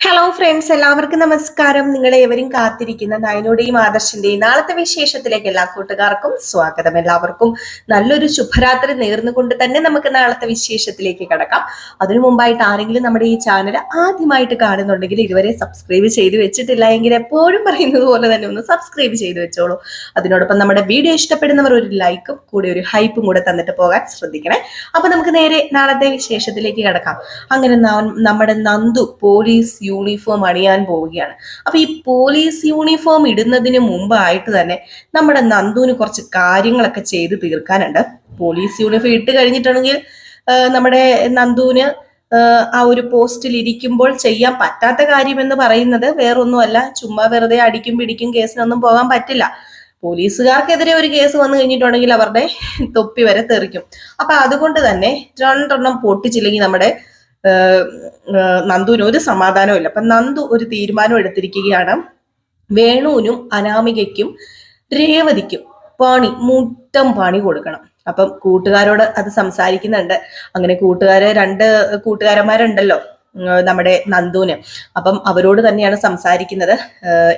Hello friends എല്ലാവർക്കും നമസ്കാരം. നിങ്ങളെ എവരും കാത്തിരിക്കുന്ന നയനോടെയും ആദർശിന്റെയും നാളത്തെ വിശേഷത്തിലേക്ക് എല്ലാ കൂട്ടുകാർക്കും സ്വാഗതം എല്ലാവർക്കും. നല്ലൊരു ശുഭരാത്രി നേർന്നുകൊണ്ട് തന്നെ നമുക്ക് നാളത്തെ വിശേഷത്തിലേക്ക് കടക്കാം. അതിനു മുമ്പായിട്ട് ആരെങ്കിലും നമ്മുടെ ഈ ചാനൽ ആദ്യമായിട്ട് കാണുന്നുണ്ടെങ്കിൽ ഇതുവരെ സബ്സ്ക്രൈബ് ചെയ്ത് വെച്ചിട്ടില്ല എങ്കിൽ എപ്പോഴും പറയുന്നത് പോലെ തന്നെ ഒന്ന് സബ്സ്ക്രൈബ് ചെയ്ത് വെച്ചോളൂ. അതിനോടൊപ്പം നമ്മുടെ വീഡിയോ ഇഷ്ടപ്പെടുന്നവർ ഒരു ലൈക്കും കൂടി ഒരു ഹൈപ്പും കൂടെ തന്നിട്ട് പോകാൻ ശ്രദ്ധിക്കണേ. അപ്പൊ നമുക്ക് നേരെ നാളത്തെ വിശേഷത്തിലേക്ക് കടക്കാം. അങ്ങനെ നമ്മുടെ നന്ദു പോലീസ് യൂണിഫോം അണിയാൻ പോവുകയാണ്. അപ്പൊ ഈ പോലീസ് യൂണിഫോം ഇടുന്നതിന് മുമ്പായിട്ട് തന്നെ നമ്മുടെ നന്ദുവിന് കുറച്ച് കാര്യങ്ങളൊക്കെ ചെയ്ത് തീർക്കാനുണ്ട്. പോലീസ് യൂണിഫോം ഇട്ട് കഴിഞ്ഞിട്ടുണ്ടെങ്കിൽ നമ്മുടെ നന്ദുവിന് ആ, ഒരു പോസ്റ്റിൽ ഇരിക്കുമ്പോൾ ചെയ്യാൻ പറ്റാത്ത കാര്യം എന്ന് പറയുന്നത് വേറൊന്നുമല്ല. ചുമ്മാ വെറുതെ അടിക്കും പിടിക്കും കേസിനൊന്നും പോകാൻ പറ്റില്ല. പോലീസുകാർക്കെതിരെ ഒരു കേസ് വന്നു കഴിഞ്ഞിട്ടുണ്ടെങ്കിൽ അവരുടെ തൊപ്പി വരെ തെറിക്കും. അപ്പൊ അതുകൊണ്ട് തന്നെ രണ്ടെണ്ണം പൊട്ടിച്ചില്ലെങ്കിൽ നമ്മുടെ നന്ദുവിന് ഒരു സമാധാനവും ഇല്ല അപ്പൊ നന്ദു ഒരു തീരുമാനം എടുത്തിരിക്കുകയാണ്. വേണുവിനും അനാമികയ്ക്കും രേവതിക്കും പണി മുട്ടം പണി കൊടുക്കണം. അപ്പം കൂട്ടുകാരോട് അത് സംസാരിക്കുന്നുണ്ട്. അങ്ങനെ കൂട്ടുകാരെ രണ്ട് കൂട്ടുകാരന്മാരുണ്ടല്ലോ നമ്മുടെ നന്ദുവിന്. അപ്പം അവരോട് തന്നെയാണ് സംസാരിക്കുന്നത്.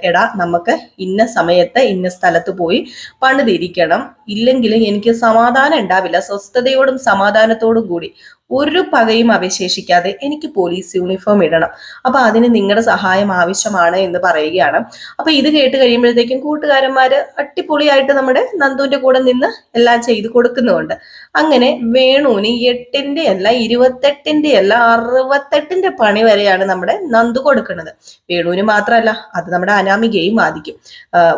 എടാ നമുക്ക് ഇന്ന സമയത്ത് ഇന്ന സ്ഥലത്ത് പോയി പണിതിരിക്കണം. ഇല്ലെങ്കിൽ എനിക്ക് സമാധാനം ഉണ്ടാവില്ല. സ്വസ്ഥതയോടും സമാധാനത്തോടും കൂടി ഒരു പകയും അവശേഷിക്കാതെ എനിക്ക് പോലീസ് യൂണിഫോം ഇടണം. അപ്പൊ അതിന് നിങ്ങളുടെ സഹായം ആവശ്യമാണ് എന്ന് പറയുകയാണ്. അപ്പൊ ഇത് കേട്ട് കഴിയുമ്പോഴത്തേക്കും കൂട്ടുകാരന്മാര് അട്ടിപ്പൊളിയായിട്ട് നമ്മുടെ നന്ദുവിന്റെ കൂടെ നിന്ന് എല്ലാം ചെയ്തു കൊടുക്കുന്നുണ്ട്. അങ്ങനെ വേണുവിന് എട്ടിന്റെ അല്ല ഇരുപത്തെട്ടിന്റെ അല്ല അറുപത്തെട്ടിന്റെ പണി വരെയാണ് നമ്മുടെ നന്ദു കൊടുക്കുന്നത്. വേണുവിന് മാത്രമല്ല അത് നമ്മുടെ അനാമികയും ബാധിക്കും.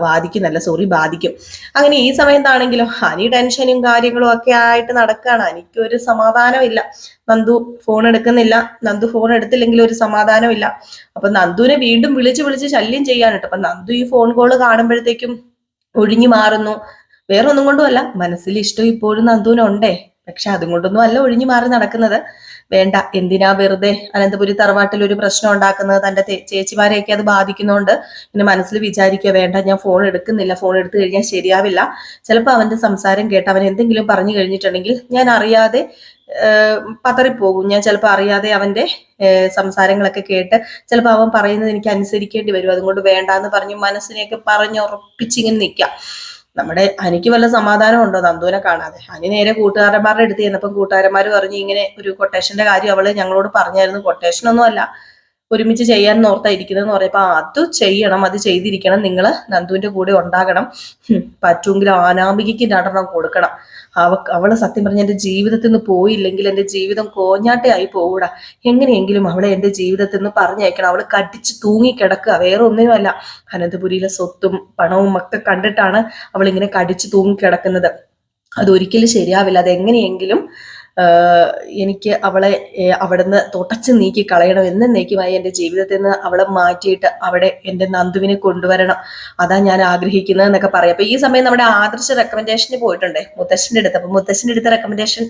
ബാധിക്കുന്നല്ല സോറി ബാധിക്കും. അങ്ങനെ ഈ സമയത്താണെങ്കിലും ഹനി ടെൻഷനും കാര്യങ്ങളും ഒക്കെ ആയിട്ട് നടക്കുകയാണ് എനിക്കൊരു സമാധാനമില്ല. നന്ദു ഫോൺ എടുക്കുന്നില്ല. നന്ദു ഫോൺ എടുത്തില്ലെങ്കിൽ ഒരു സമാധാനമില്ല. അപ്പൊ നന്ദുവിനെ വീണ്ടും വിളിച്ച് വിളിച്ച് ശല്യം ചെയ്യാനിട്ട് അപ്പൊ നന്ദു ഈ ഫോൺ കോൾ കാണുമ്പോഴത്തേക്കും ഒഴിഞ്ഞു മാറുന്നു. വേറെ ഒന്നും കൊണ്ടുമല്ല. മനസ്സിൽ ഇഷ്ടം ഇപ്പോഴും നന്ദുവിനുണ്ടേ. പക്ഷെ അതും കൊണ്ടൊന്നും അല്ല ഒഴിഞ്ഞു മാറി നടക്കുന്നത്. വേണ്ട. എന്തിനാ വെറുതെ അനന്തപുരി തറവാട്ടിൽ ഒരു പ്രശ്നം ഉണ്ടാക്കുന്നത്? തന്റെ ചേച്ചിമാരെയൊക്കെ അത് ബാധിക്കുന്നതുകൊണ്ട് പിന്നെ മനസ്സിൽ വിചാരിക്കുക വേണ്ട ഞാൻ ഫോൺ എടുക്കുന്നില്ല. ഫോൺ എടുത്തു കഴിഞ്ഞാൽ ശരിയാവില്ല. ചിലപ്പോൾ അവന്റെ സംസാരം കേട്ട് അവൻ എന്തെങ്കിലും പറഞ്ഞു കഴിഞ്ഞിട്ടുണ്ടെങ്കിൽ ഞാൻ അറിയാതെ പതറിപ്പോകും. ഞാൻ ചിലപ്പോൾ അറിയാതെ അവന്റെ സംസാരങ്ങളൊക്കെ കേട്ട് ചിലപ്പോൾ അവൻ പറയുന്നത് എനിക്ക് അനുസരിക്കേണ്ടി വരും. അതുകൊണ്ട് വേണ്ട എന്ന് പറഞ്ഞ് മനസ്സിനെയൊക്കെ പറഞ്ഞ് ഉറപ്പിച്ചിങ്ങനെ നിൽക്കാം നമ്മുടെ അനിക്ക് വല്ല സമാധാനം ഉണ്ടോ? നന്ദുവിനെ കാണാതെ. അനി നേരെ കൂട്ടുകാരന്മാരുടെ അടുത്ത് ചെന്നപ്പം കൂട്ടുകാരന്മാർ പറഞ്ഞു ഇങ്ങനെ ഒരു കൊട്ടേഷന്റെ കാര്യം അവൾ ഞങ്ങളോട് പറഞ്ഞായിരുന്നു. കൊട്ടേഷനൊന്നും അല്ല. ഒരുമിച്ച് ചെയ്യാൻ ഓർത്തായിരിക്കുന്നതെന്ന് പറയുമ്പോൾ അത് ചെയ്യണം അത് ചെയ്തിരിക്കണം. നിങ്ങൾ നന്ദുവിന്റെ കൂടെ ഉണ്ടാകണം. പറ്റുമെങ്കിൽ ആനാമികയ്ക്ക് രണ്ടെണ്ണം കൊടുക്കണം. അവ അവൾ സത്യം പറഞ്ഞ എന്റെ ജീവിതത്തിൽ നിന്ന് പോയില്ലെങ്കിൽ എന്റെ ജീവിതം കോഞ്ഞാട്ടയായി പോകൂടാ എങ്ങനെയെങ്കിലും അവളെ എന്റെ ജീവിതത്തിൽ നിന്ന് പറഞ്ഞയക്കണം. അവൾ കടിച്ച് തൂങ്ങി കിടക്കുക വേറെ ഒന്നിനുമല്ല അനന്തപുരിയിലെ സ്വത്തും പണവും ഒക്കെ കണ്ടിട്ടാണ് അവളിങ്ങനെ കടിച്ചു തൂങ്ങി കിടക്കുന്നത് അതൊരിക്കലും ശരിയാവില്ല. അതെങ്ങനെയെങ്കിലും എനിക്ക് അവളെ അവിടുന്ന് തുടച്ചു നീക്കി കളയണം. എന്നേക്കുമായി എന്റെ ജീവിതത്തിൽ നിന്ന് അവളെ മാറ്റിയിട്ട് അവിടെ എന്റെ നന്ദുവിനെ കൊണ്ടുവരണം. അതാ ഞാൻ ആഗ്രഹിക്കുന്നത് എന്നൊക്കെ പറയാം. അപ്പൊ ഈ സമയം നമ്മുടെ ആദർശ റെക്കമെൻഡേഷന് പോയിട്ടുണ്ട്? മുത്തശ്ശന്റെ അടുത്ത്. അപ്പൊ മുത്തശ്ശന്റെ അടുത്ത റെക്കമെൻഡേഷൻ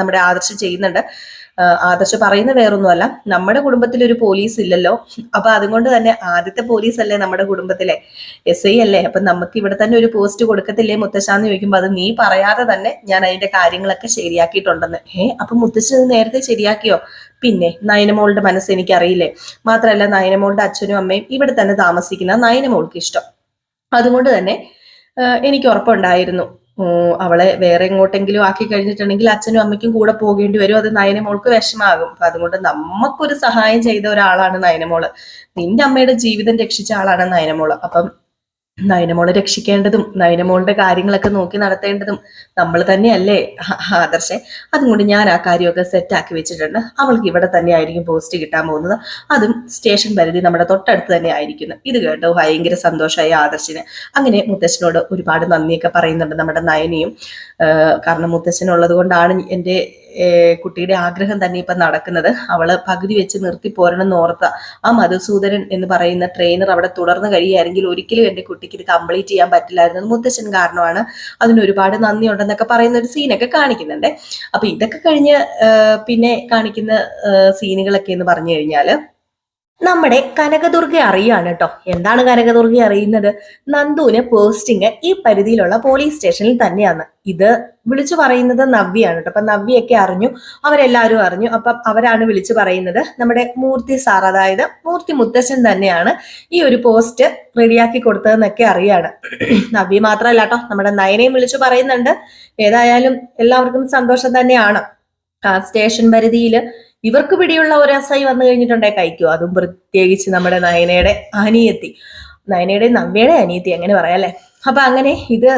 നമ്മുടെ ആദർശ് ചെയ്യുന്നുണ്ട്. ആദർശ് പറയുന്ന വേറൊന്നുമല്ല. നമ്മുടെ കുടുംബത്തിൽ ഒരു പോലീസ് ഇല്ലല്ലോ. അപ്പൊ അതുകൊണ്ട് തന്നെ ആദ്യത്തെ പോലീസ് അല്ലേ നമ്മുടെ കുടുംബത്തിലെ? എസ് ഐ അല്ലേ? അപ്പൊ നമുക്ക് ഇവിടെ തന്നെ ഒരു പോസ്റ്റ് കൊടുക്കത്തില്ലേ മുത്തശ്ശാന്ന് ചോദിക്കുമ്പോൾ അത് നീ പറയാതെ തന്നെ ഞാൻ അതിന്റെ കാര്യങ്ങളൊക്കെ ശരിയാക്കിയിട്ടുണ്ടെന്ന്. ഏ അപ്പൊ മുത്തശ്ശി ഇത് നേരത്തെ ശരിയാക്കിയോ? പിന്നെ നയനമോളുടെ മനസ്സ് എനിക്കറിയില്ലേ. മാത്രമല്ല നയനമോളുടെ അച്ഛനും അമ്മയും ഇവിടെ തന്നെ താമസിക്കുന്ന നയനമോൾക്ക് ഇഷ്ടം. അതുകൊണ്ട് തന്നെ എനിക്ക് ഉറപ്പുണ്ടായിരുന്നു. അവളെ വേറെ എങ്ങോട്ടെങ്കിലും ആക്കി കഴിഞ്ഞിട്ടുണ്ടെങ്കിൽ അച്ഛനും അമ്മയ്ക്കും കൂടെ പോകേണ്ടി വരും. അത് നയനമോൾക്ക് വിഷമാകും. അപ്പൊ അതുകൊണ്ട് നമുക്കൊരു സഹായം ചെയ്ത ഒരാളാണ് നയനമോൾ. നിന്റെ അമ്മയുടെ ജീവിതം രക്ഷിച്ച ആളാണ് നയനമോൾ. അപ്പം നയനമോളെ രക്ഷിക്കേണ്ടതും നയനമോളുടെ കാര്യങ്ങളൊക്കെ നോക്കി നടത്തേണ്ടതും നമ്മൾ തന്നെയല്ലേ? ആദർശേ. അതും അതുകൊണ്ട് ഞാൻ ആ കാര്യമൊക്കെ സെറ്റാക്കി വെച്ചിട്ടുണ്ട്. അവൾക്ക് ഇവിടെ തന്നെയായിരിക്കും പോസ്റ്റ് കിട്ടാൻ പോകുന്നത്. അതും സ്റ്റേഷൻ പരിധി നമ്മുടെ തൊട്ടടുത്ത് തന്നെ ആയിരിക്കുന്നു. ഇത് കേട്ടോ ഭയങ്കര സന്തോഷമായി ആദർശിന്. അങ്ങനെ മുത്തശ്ശനോട് ഒരുപാട് നന്ദിയൊക്കെ പറയുന്നുണ്ട് നമ്മുടെ നയനയും. കാരണം മുത്തശ്ശനുള്ളത് കൊണ്ടാണ് എന്റെ കുട്ടിയുടെ ആഗ്രഹം തന്നെ ഇപ്പം നടക്കുന്നത്. അവൾ പകുതി വെച്ച് നിർത്തി പോരണം എന്ന് ഓർത്ത ആ മധുസൂദനൻ എന്ന് പറയുന്ന ട്രെയിനർ അവിടെ തുടർന്ന് കഴിയുകയാണെങ്കിൽ ഒരിക്കലും എന്റെ കുട്ടിക്ക് ഇത് കംപ്ലീറ്റ് ചെയ്യാൻ പറ്റില്ലായിരുന്നു മുത്തശ്ശൻ കാരണമാണ്. അതിന് ഒരുപാട് നന്ദി ഉണ്ടെന്നൊക്കെ പറയുന്ന ഒരു സീനൊക്കെ കാണിക്കുന്നുണ്ട്. അപ്പൊ ഇതൊക്കെ കഴിഞ്ഞ് പിന്നെ കാണിക്കുന്ന സീനുകളൊക്കെ എന്ന് പറഞ്ഞു കഴിഞ്ഞാൽ നമ്മുടെ കനകദുർഗ അറിയാണ് കേട്ടോ. എന്താണ് കനകദുർഗ അറിയുന്നത്? നന്ദുവിന് പോസ്റ്റിംഗ് ഈ പരിധിയിലുള്ള പോലീസ് സ്റ്റേഷനിൽ തന്നെയാണ്. ഇത് വിളിച്ചു പറയുന്നത് നവ്യാണ് കേട്ടോ. അപ്പൊ നവ്യൊക്കെ അറിഞ്ഞു. അവരെല്ലാവരും അറിഞ്ഞു. അപ്പം അവരാണ് വിളിച്ചു പറയുന്നത് നമ്മുടെ മൂർത്തി സാർ അതായത് മൂർത്തി മുത്തശ്ശൻ തന്നെയാണ് ഈ ഒരു പോസ്റ്റ് റെഡിയാക്കി കൊടുത്തതെന്നൊക്കെ അറിയാണ്. നവ്യ മാത്രമല്ല കേട്ടോ. നമ്മുടെ നയനയും വിളിച്ചു പറയുന്നുണ്ട്. ഏതായാലും എല്ലാവർക്കും സന്തോഷം തന്നെയാണ്. സ്റ്റേഷൻ പരിധിയിൽ ഇവർക്ക് പിടിയുള്ള ഒരു എസ് ഐ വന്നു കഴിഞ്ഞിട്ടുണ്ടേ കഴിക്കൂ അതും പ്രത്യേകിച്ച് നമ്മുടെ നയനയുടെ അനിയത്തി. നയനയുടെ നവ്യയുടെ അനിയത്തി അങ്ങനെ പറയാം അല്ലെ? അപ്പൊ അങ്ങനെ ഇത്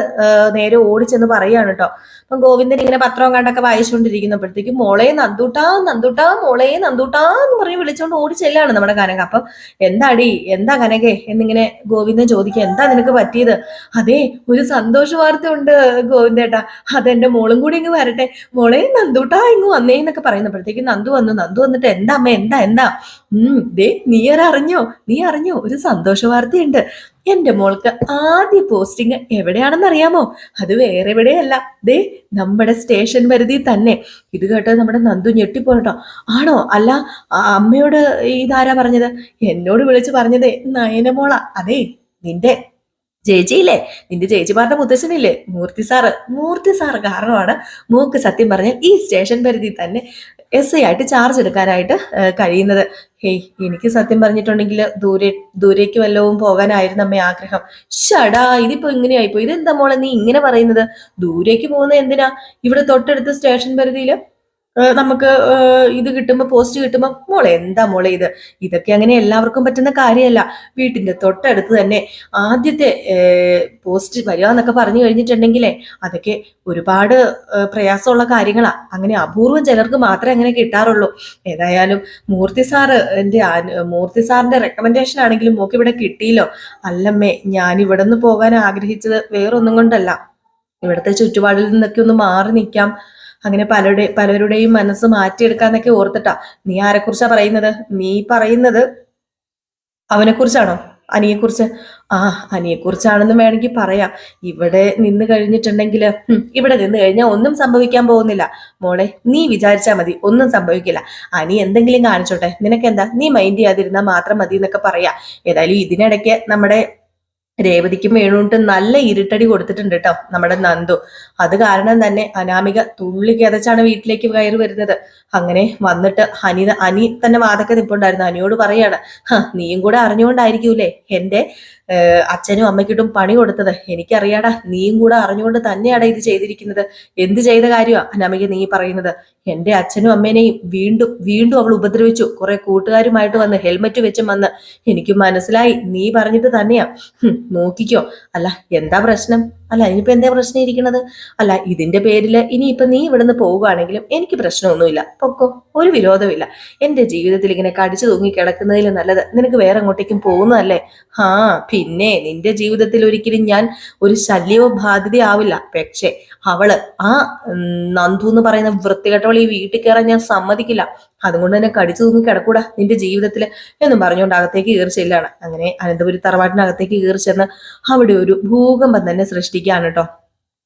നേരെ ഓടിച്ചെന്ന് പറയാണ് കേട്ടോ അപ്പം ഗോവിന്ദൻ ഇങ്ങനെ പത്രവും കണ്ടൊക്കെ വായിച്ചുകൊണ്ടിരിക്കുന്നപ്പോഴത്തേക്കും മോളെ നന്ദൂട്ടാ നന്ദൂട്ടാ മോളെ നന്ദൂട്ടാ എന്ന് പറഞ്ഞ് വിളിച്ചുകൊണ്ട് ഓടി ചെല്ലാണ് നമ്മുടെ കനക. അപ്പം എന്താടി എന്താ കനകെ എന്നിങ്ങനെ ഗോവിന്ദൻ ചോദിക്കുക എന്താ നിനക്ക് പറ്റിയത്? അതെ ഒരു സന്തോഷ വാർത്ത ഉണ്ട് ഗോവിന്ദേട്ടാ അതെന്റെ മോളും കൂടി ഇങ്ങ് വരട്ടെ. മോളെ നന്ദൂട്ടാ ഇങ്ങ് വന്നേ എന്നൊക്കെ പറയുന്നപ്പോഴത്തേക്കും നന്ദു വന്നു. നന്ദു വന്നിട്ട് എന്താ അമ്മ എന്താ എന്താ? ഉം ദേ നീ അറിഞ്ഞോ നീ അറിഞ്ഞോ ഒരു സന്തോഷ വാർത്തയുണ്ട്. എന്റെ മോൾക്ക് ആദ്യ പോസ്റ്റിംഗ് എവിടെയാണെന്ന് അറിയാമോ അത് വേറെ എവിടെയല്ല. ദേ നമ്മുടെ സ്റ്റേഷൻ പരിധി തന്നെ. ഇത് കേട്ട് നമ്മുടെ നന്ദു ഞെട്ടിപ്പോട്ടോ ആണോ? അല്ല അമ്മയോട് ഇതാരാ പറഞ്ഞത്? എന്നോട് വിളിച്ച് പറഞ്ഞതേ നയനമോള. അതേ നിന്റെ ചേച്ചിയില്ലേ? നിന്റെ ചേച്ചിമാരുടെ മുത്തശ്ശനില്ലേ? മൂർത്തി സാറ്. മൂർത്തി സാറ് കാരണമാണ് മൂക്ക് സത്യം പറഞ്ഞാൽ ഈ സ്റ്റേഷൻ പരിധി തന്നെ എസ് ഐ ആയിട്ട് ചാർജ് എടുക്കാനായിട്ട് കഴിയുന്നത്. ഹേയ് എനിക്ക് സത്യം പറഞ്ഞിട്ടുണ്ടെങ്കിൽ ദൂരെ ദൂരേക്ക് വല്ലവും പോകാനായിരുന്നു അമ്മ ആഗ്രഹം. ഷടാ ഇതിപ്പോ ഇങ്ങനെയായിപ്പോ ഇതെന്താ മോളെ നീ ഇങ്ങനെ പറയുന്നത്? ദൂരേക്ക് പോകുന്നത് എന്തിനാ? ഇവിടെ തൊട്ടടുത്ത് സ്റ്റേഷൻ പരിധിയിൽ നമുക്ക് ഇത് കിട്ടുമ്പോൾ പോസ്റ്റ് കിട്ടുമ്പോൾ മോളെ എന്താ മോളെ ഇത്? ഇതൊക്കെ അങ്ങനെ എല്ലാവർക്കും പറ്റുന്ന കാര്യമല്ല. വീട്ടിന്റെ തൊട്ടടുത്ത് തന്നെ ആദ്യത്തെ പോസ്റ്റ് വരിക എന്നൊക്കെ പറഞ്ഞു കഴിഞ്ഞിട്ടുണ്ടെങ്കിലേ അതൊക്കെ ഒരുപാട് പ്രയാസമുള്ള കാര്യങ്ങളാണ് അങ്ങനെ അപൂർവം ചിലർക്ക് മാത്രമേ അങ്ങനെ കിട്ടാറുള്ളൂ. ഏതായാലും മൂർത്തി സാറ് എന്റെ മൂർത്തി സാറിന്റെ റെക്കമെൻഡേഷൻ ആണെങ്കിലും മോക്ക് ഇവിടെ കിട്ടിയില്ലോ. അല്ലമ്മേ ഞാൻ ഇവിടെ നിന്ന് പോകാൻ ആഗ്രഹിച്ചത് വേറൊന്നും കൊണ്ടല്ല. ഇവിടുത്തെ ചുറ്റുപാടിൽ നിന്നൊക്കെ ഒന്ന് മാറി നിൽക്കാം. അങ്ങനെ പലരുടെ പലരുടെയും മനസ്സ് മാറ്റിയെടുക്കാന്നൊക്കെ ഓർത്തിട്ടാ. നീ ആരെക്കുറിച്ചാ പറയുന്നത്? നീ പറയുന്നത് അവനെക്കുറിച്ചാണോ? അനിയെക്കുറിച്ച്. ആ അനിയെക്കുറിച്ചാണെന്ന് വേണമെങ്കിൽ പറയാം. ഇവിടെ നിന്ന് കഴിഞ്ഞിട്ടുണ്ടെങ്കിൽ ഇവിടെ നിന്ന് കഴിഞ്ഞാൽ ഒന്നും സംഭവിക്കാൻ പോകുന്നില്ല. മോളെ നീ വിചാരിച്ചാൽ മതി ഒന്നും സംഭവിക്കില്ല. അനി എന്തെങ്കിലും കാണിച്ചോട്ടെ. നിനക്കെന്താ? നീ മൈൻഡ് ചെയ്യാതിരുന്നാൽ മാത്രം മതി എന്നൊക്കെ പറയാം. ഏതായാലും ഇതിനിടയ്ക്ക് നമ്മുടെ രേവതിക്കും വേണുണ്ട് നല്ല ഇരുട്ടടി കൊടുത്തിട്ടുണ്ട് കേട്ടോ നമ്മുടെ നന്ദു. അത് കാരണം തന്നെ അനാമിക തുള്ളി കിതച്ചാണ് വീട്ടിലേക്ക് കയറി വരുന്നത്. അങ്ങനെ വന്നിട്ട് അനി അനി തന്നെ വാതൊക്കെ നിപ്പുണ്ടായിരുന്നു. അനിയോട് പറയാണ് നീയും കൂടെ അറിഞ്ഞുകൊണ്ടായിരിക്കൂലേ? എന്റെ അച്ഛനും അമ്മയ്ക്കിട്ടും പണി കൊടുത്തത്. എനിക്കറിയാടാ നീയും കൂടെ അറിഞ്ഞുകൊണ്ട് തന്നെയാടാ ഇത് ചെയ്തിരിക്കുന്നത്. എന്ത് ചെയ്ത കാര്യമാ അനാമിക നീ പറയുന്നത്. എന്റെ അച്ഛനും അമ്മേനെയും വീണ്ടും വീണ്ടും അവൾ ഉപദ്രവിച്ചു. കുറെ കൂട്ടുകാരുമായിട്ട് വന്ന് ഹെൽമറ്റ് വെച്ചും വന്ന്. എനിക്ക് മനസ്സിലായി നീ പറഞ്ഞിട്ട് തന്നെയാ. നോക്കിക്കോ. അല്ല എന്താ പ്രശ്നം? അല്ല ഇനിയിപ്പോ എന്താ പ്രശ്നം ഇരിക്കണത്? അല്ല ഇതിന്റെ പേരിൽ ഇനിയിപ്പോ നീ ഇവിടുന്ന് പോവുകയാണെങ്കിലും എനിക്ക് പ്രശ്നമൊന്നുമില്ല. പൊക്കോ ഒരു വിരോധമില്ല എന്റെ ജീവിതത്തിൽ ഇങ്ങനെ കടിച്ചു തൂങ്ങി കിടക്കുന്നതിൽ നല്ലത് നിനക്ക് വേറെ അങ്ങോട്ടേക്കും പോകുന്നതല്ലേ? ആ പിന്നെ നിന്റെ ജീവിതത്തിൽ ഒരിക്കലും ഞാൻ ഒരു ശല്യവും ബാധ്യതയാവില്ല പക്ഷേ അവൾ ആ നന്ദു എന്ന് പറയുന്ന വൃത്തികെട്ടവൾ ഈ വീട്ടിൽ കയറാൻ ഞാൻ സമ്മതിക്കില്ല. അതുകൊണ്ട് തന്നെ കടിച്ചു തൂങ്ങി കിടക്കൂടാ നിന്റെ ജീവിതത്തിൽ എന്നും പറഞ്ഞുകൊണ്ട് അകത്തേക്ക് കയറി ചെല്ലാണ് അങ്ങനെ അനന്തപുരി തറവാട്ടിനകത്തേക്ക് കയറി ചെന്ന് അവിടെ ഒരു ഭൂകമ്പം തന്നെ സൃഷ്ടിക്കുകയാണ് കേട്ടോ.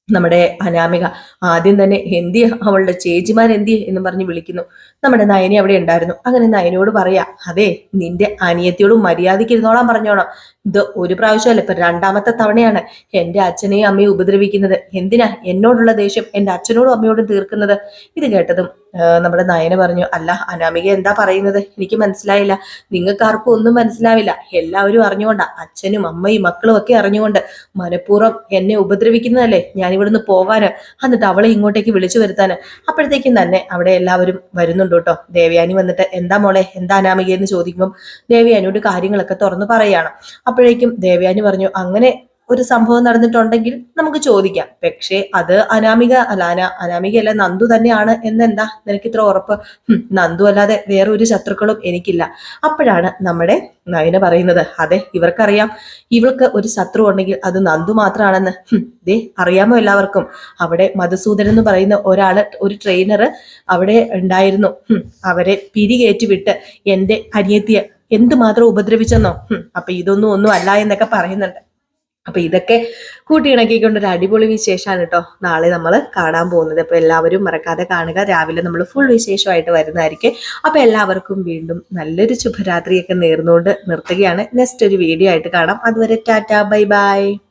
നമ്മുടെ അനാമിക ആദ്യം തന്നെ എന്തിയ? അവളുടെ ചേച്ചിമാർ എന്തിയ എന്ന് പറഞ്ഞ് വിളിക്കുന്നു. നമ്മുടെ നയനി അവിടെ ഉണ്ടായിരുന്നു. അങ്ങനെ നയനോട് പറയാ അതെ നിന്റെ അനിയത്തിയോടും മര്യാദയ്ക്ക് ഇരുന്നോളാൻ പറഞ്ഞോണം. ഇത് ഒരു പ്രാവശ്യമല്ല ഇപ്പൊ രണ്ടാമത്തെ തവണയാണ് എന്റെ അച്ഛനെയും അമ്മയും ഉപദ്രവിക്കുന്നത്. എന്തിനാ എന്നോടുള്ള ദേഷ്യം എന്റെ അച്ഛനോടും അമ്മയോടും തീർക്കുന്നത്? ഇത് കേട്ടതും നമ്മുടെ നയന പറഞ്ഞു അല്ല അനാമിക എന്താ പറയുന്നത്? എനിക്ക് മനസ്സിലായില്ല. നിങ്ങൾക്ക് ആർക്കും ഒന്നും മനസ്സിലാവില്ല. എല്ലാവരും അറിഞ്ഞുകൊണ്ടാ. അച്ഛനും അമ്മയും മക്കളും ഒക്കെ അറിഞ്ഞുകൊണ്ട് മനഃപൂർവം എന്നെ ഉപദ്രവിക്കുന്നതല്ലേ ഞാൻ ഇവിടുന്ന് പോകാന് എന്നിട്ട് അവളെ ഇങ്ങോട്ടേക്ക് വിളിച്ചു വരുത്താന്. അപ്പോഴത്തേക്കും തന്നെ അവിടെ എല്ലാവരും വരുന്നുണ്ട് കേട്ടോ. ദേവയാനി വന്നിട്ട് എന്താ മോളെ? എന്താ അനാമിക എന്ന് ചോദിക്കുമ്പോൾ ദേവയാനിയോട് കാര്യങ്ങളൊക്കെ തുറന്നു പറയുകയാണ് അപ്പോഴേക്കും ദേവയാനി പറഞ്ഞു അങ്ങനെ ഒരു സംഭവം നടന്നിട്ടുണ്ടെങ്കിൽ നമുക്ക് ചോദിക്കാം. പക്ഷേ അത് അനാമിക അല്ല അന അനാമികയല്ല നന്ദു തന്നെയാണ് എന്നെന്താ? നിനക്ക് ഇത്ര ഉറപ്പ് നന്ദു അല്ലാതെ വേറെ ഒരു ശത്രുക്കളും എനിക്കില്ല. അപ്പോഴാണ് നമ്മുടെ നയന പറയുന്നത് അതെ ഇവർക്കറിയാം. ഇവൾക്ക് ഒരു ശത്രു ഉണ്ടെങ്കിൽ അത് നന്ദു മാത്രമാണെന്ന് ദേ അറിയാമോ എല്ലാവർക്കും? അവിടെ മധുസൂദൻ എന്ന് പറയുന്ന ഒരാൾ ഒരു ട്രെയിനർ അവിടെ ഉണ്ടായിരുന്നു. അവരെ പിരികേറ്റി വിട്ട് എന്റെ അനിയത്തിയെ എന്തുമാത്രം ഉപദ്രവിച്ചെന്നോ? അപ്പൊ ഇതൊന്നും ഒന്നും അല്ല എന്നൊക്കെ പറയുന്നുണ്ട്. അപ്പൊ ഇതൊക്കെ കൂട്ടിയിണക്കിക്കൊണ്ട് ഒരു അടിപൊളി വിശേഷമാണ് കേട്ടോ നാളെ നമ്മൾ കാണാൻ പോകുന്നത്. അപ്പൊ എല്ലാവരും മറക്കാതെ കാണുക. രാവിലെ നമ്മൾ ഫുൾ വിശേഷമായിട്ട് വരുന്നതായിരിക്കും. അപ്പൊ എല്ലാവർക്കും വീണ്ടും നല്ലൊരു ശുഭരാത്രിയൊക്കെ നേർന്നുകൊണ്ട് നിർത്തുകയാണ്. നെക്സ്റ്റ് ഒരു വീഡിയോ ആയിട്ട് കാണാം. അതുവരെ ടാറ്റ ബൈ ബൈ.